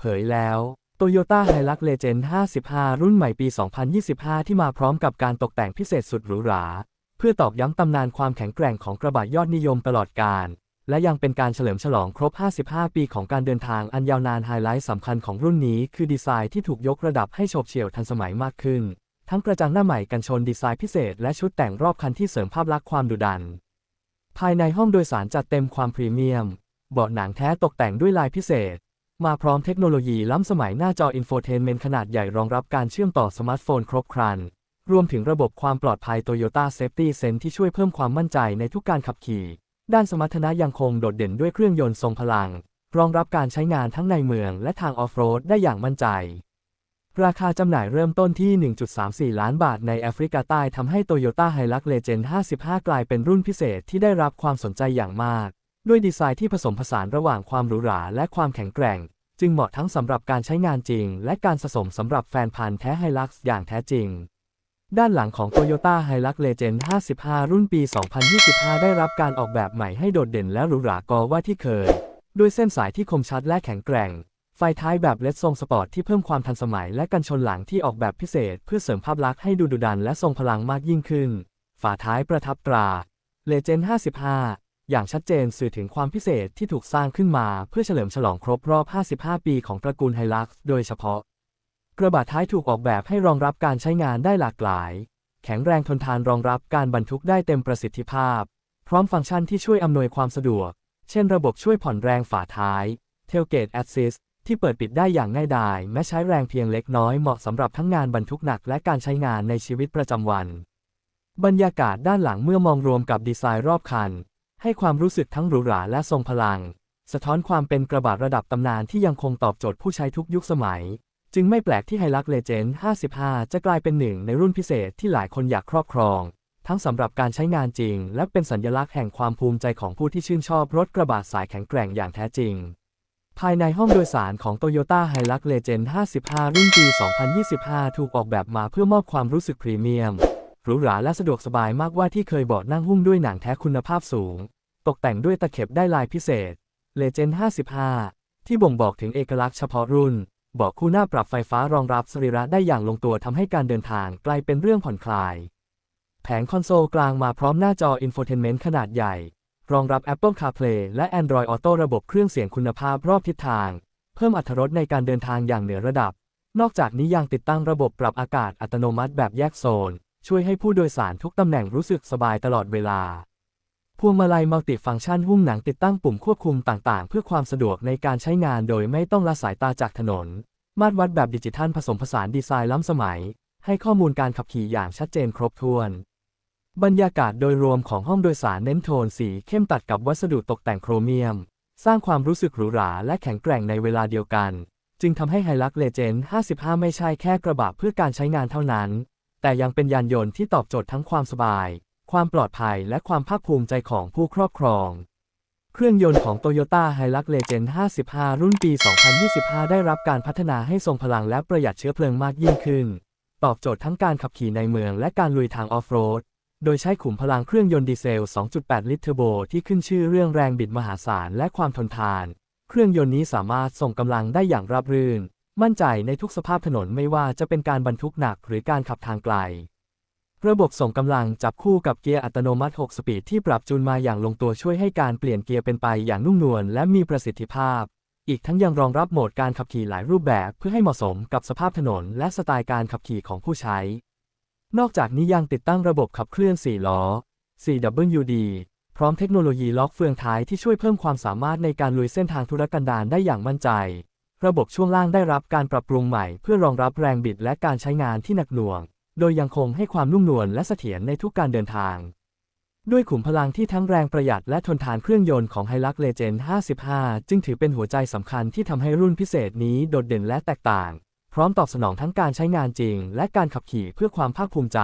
เผยแล้ว Toyota Hilux Legend 55 รุ่นใหม่ปี 2025 ที่มาพร้อมกับการตกแต่งพิเศษสุดหรูหรา เพื่อตอกย้ำตำนานความแข็งแกร่งของกระบะยอดนิยมตลอดกาลและยังเป็นการเฉลิมฉลองครบ 55 ปีของการเดินทางอันยาวนานไฮไลท์สำคัญของรุ่นนี้คือดีไซน์ที่ถูกยกระดับให้โฉบเฉี่ยวทันสมัยมากขึ้น ทั้งกระจังหน้าใหม่กันชนดีไซน์พิเศษและชุดแต่งรอบคันที่เสริมภาพลักษณ์ความดุดัน ภายในห้องโดยสารจัดเต็มความพรีเมียม เบาะหนังแท้ตกแต่งด้วยลายพิเศษ มาพร้อมเทคโนโลยีล้ำสมัยหน้าจออินโฟเทนเมนต์ขนาดใหญ่รองรับการเชื่อมต่อสมาร์ทโฟนครบครัน รวมถึงระบบความปลอดภัย Toyota Safety Sense ที่ช่วยเพิ่มความมั่นใจในทุกการขับขี่ ด้านสมรรถนะยังคงโดดเด่นด้วยเครื่องยนต์ทรงพลัง รองรับการใช้งานทั้งในเมืองและทางออฟโรดได้อย่างมั่นใจ ราคาจำหน่ายเริ่มต้นที่ 1.34 ล้านบาทในแอฟริกาใต้ทำให้ Toyota Hilux Legend 55 กลายเป็นรุ่นพิเศษที่ได้รับความสนใจอย่างมาก ด้วยดีไซน์ที่ผสมผสานระหว่างความหรูหราและความแข็งแกร่ง จึงเหมาะทั้งสำหรับการใช้งานจริง และการสะสมสำหรับแฟนพันธุ์แท้ Hilux อย่างแท้จริง ด้านหลังของ Toyota Hilux Legend 55 รุ่นปี 2025 ได้รับการออกแบบใหม่ให้โดดเด่นและหรูหรากว่าที่เคย ด้วยเส้นสายที่คมชัดและแข็งแกร่ง ไฟท้ายแบบเลดทรงสปอร์ตที่เพิ่มความทันสมัยและกันชนหลังที่ออกแบบพิเศษ เพื่อเสริมภาพลักษณ์ให้ดูดุดันและทรงพลังมากยิ่งขึ้น ฝาท้ายประทับตรา Legend 55 อย่างชัดเจนสื่อถึงความพิเศษที่ถูกสร้างขึ้นมาเพื่อเฉลิมฉลองครบรอบ 55 ปีของตระกูลไฮลักซ์โดยเฉพาะ กระบะท้ายถูกออกแบบให้รองรับการใช้งานได้หลากหลาย แข็งแรงทนทานรองรับการบรรทุกได้เต็มประสิทธิภาพ พร้อมฟังก์ชันที่ช่วยอำนวยความสะดวก เช่นระบบช่วยผ่อนแรงฝาท้าย Tailgate Assist ที่เปิดปิดได้อย่างง่ายดายแม้ใช้แรงเพียงเล็กน้อยเหมาะสำหรับทั้งงานบรรทุกหนักและการใช้งานในชีวิตประจำวัน บรรยากาศด้านหลังเมื่อมองรวมกับดีไซน์รอบคัน ให้ความรู้สึกทั้งหรูหราและทรงพลัง สะท้อนความเป็นกระบะระดับตำนานที่ยังคงตอบโจทย์ผู้ใช้ทุกยุคสมัย จึงไม่แปลกที่ไฮลักเลเจนด์55 จะกลายเป็นหนึ่งในรุ่นพิเศษที่หลายคนอยากครอบครอง ทั้งสำหรับการใช้งานจริง และเป็นสัญลักษณ์แห่งความภูมิใจของผู้ที่ชื่นชอบรถกระบะสายแข็งแกร่งอย่างแท้จริงภายในห้องโดยสารของ Toyota Hilux Legend 55 รุ่นปี 2025 ถูกออกแบบมาเพื่อมอบความรู้สึกพรีเมียม หรูหราและสะดวกสบายมากว่าที่เคยเบาะนั่งหุ้มด้วยหนังแท้คุณภาพสูง ตกแต่งด้วยตะเข็บได้ลายพิเศษ Legend 55 ที่บ่งบอกถึงเอกลักษณ์เฉพาะรุ่นบาะคู่หน้าปรับไฟฟ้ารองรับสรีระได้อย่างลงตัวทำให้การเดินทางกลายเป็นเรื่องผ่อนคลาย แผงคอนโซลกลางมาพร้อมหน้าจออินโฟเทนเมนต์ขนาดใหญ่ รองรับ Apple CarPlay และ Android Auto ระบบเครื่องเสียงคุณภาพรอบทิศทาง เพิ่มอรรถรสในการเดินทางอย่างเหนือระดับ นอกจากนี้ยังติดตั้งระบบปรับอากาศอัตโนมัติแบบแยกโซน ช่วยให้ผู้โดยสารทุกตำแหน่งรู้สึกสบายตลอดเวลา พวงมาลัยมัลติฟังก์ชันหุ้มหนังติดตั้งปุ่มควบคุมต่างๆ เพื่อความสะดวกในการใช้งานโดยไม่ต้องละสายตาจากถนน มาตรวัดแบบดิจิทัลผสมผสานดีไซน์ล้ำสมัย ให้ข้อมูลการขับขี่อย่างชัดเจนครบถ้วน บรรยากาศโดยรวมของห้องโดยสารเน้นโทนสีเข้มตัดกับวัสดุตกแต่งโครเมียม สร้างความรู้สึกหรูหราและแข็งแกร่งในเวลาเดียวกัน จึงทำให้ไฮลักเลเจนด์55 ไม่ใช่แค่กระบะเพื่อการใช้งานเท่านั้น แต่ยังเป็นยานยนต์ที่ตอบโจทย์ทั้งความสบาย ความปลอดภัยและความภาคภูมิใจของผู้ครอบครอง เครื่องยนต์ของ Toyota Hilux Legend 55 รุ่นปี 2025 ได้รับการพัฒนาให้ทรงพลังและประหยัดเชื้อเพลิงมากยิ่งขึ้น ตอบโจทย์ทั้งการขับขี่ในเมืองและการลุยทางออฟโรด โดยใช้ขุมพลังเครื่องยนต์ดีเซล 2.8 ลิตรเทอร์โบที่ขึ้นชื่อเรื่องแรงบิดมหาศาลและความทนทาน เครื่องยนต์นี้สามารถส่งกำลังได้อย่างราบรื่น มั่นใจในทุกสภาพถนนไม่ว่าจะเป็นการบรรทุกหนักหรือการขับทางไกล ระบบส่งกำลังจับคู่กับเกียร์อัตโนมัติ 6 สปีดที่ปรับจูนมาอย่างลงตัวช่วยให้การเปลี่ยนเกียร์เป็นไปอย่างนุ่มนวลและมีประสิทธิภาพ อีกทั้งยังรองรับโหมดการขับขี่หลายรูปแบบเพื่อให้เหมาะสมกับสภาพถนนและสไตล์การขับขี่ของผู้ใช้ นอกจากนี้ยังติดตั้งระบบขับเคลื่อน 4 ล้อ 4WD พร้อมเทคโนโลยีล็อกเฟืองท้ายที่ช่วยเพิ่มความสามารถในการลุยเส้นทางธุรกันดารได้อย่างมั่นใจ ระบบช่วงล่างได้รับการปรับปรุงใหม่เพื่อรองรับแรงบิดและการใช้งานที่หนักหน่วง โดยยังคงให้ความนุ่มนวลและเสถียรในทุกการเดินทาง ด้วยขุมพลังที่ทั้งแรงประหยัดและทนทานเครื่องยนต์ของ Hilux Legend 55 จึงถือเป็นหัวใจสำคัญที่ทำให้รุ่นพิเศษนี้โดดเด่นและแตกต่าง พร้อมตอบสนองทั้งการใช้งานจริง และการขับขี่เพื่อความภาคภูมิใจ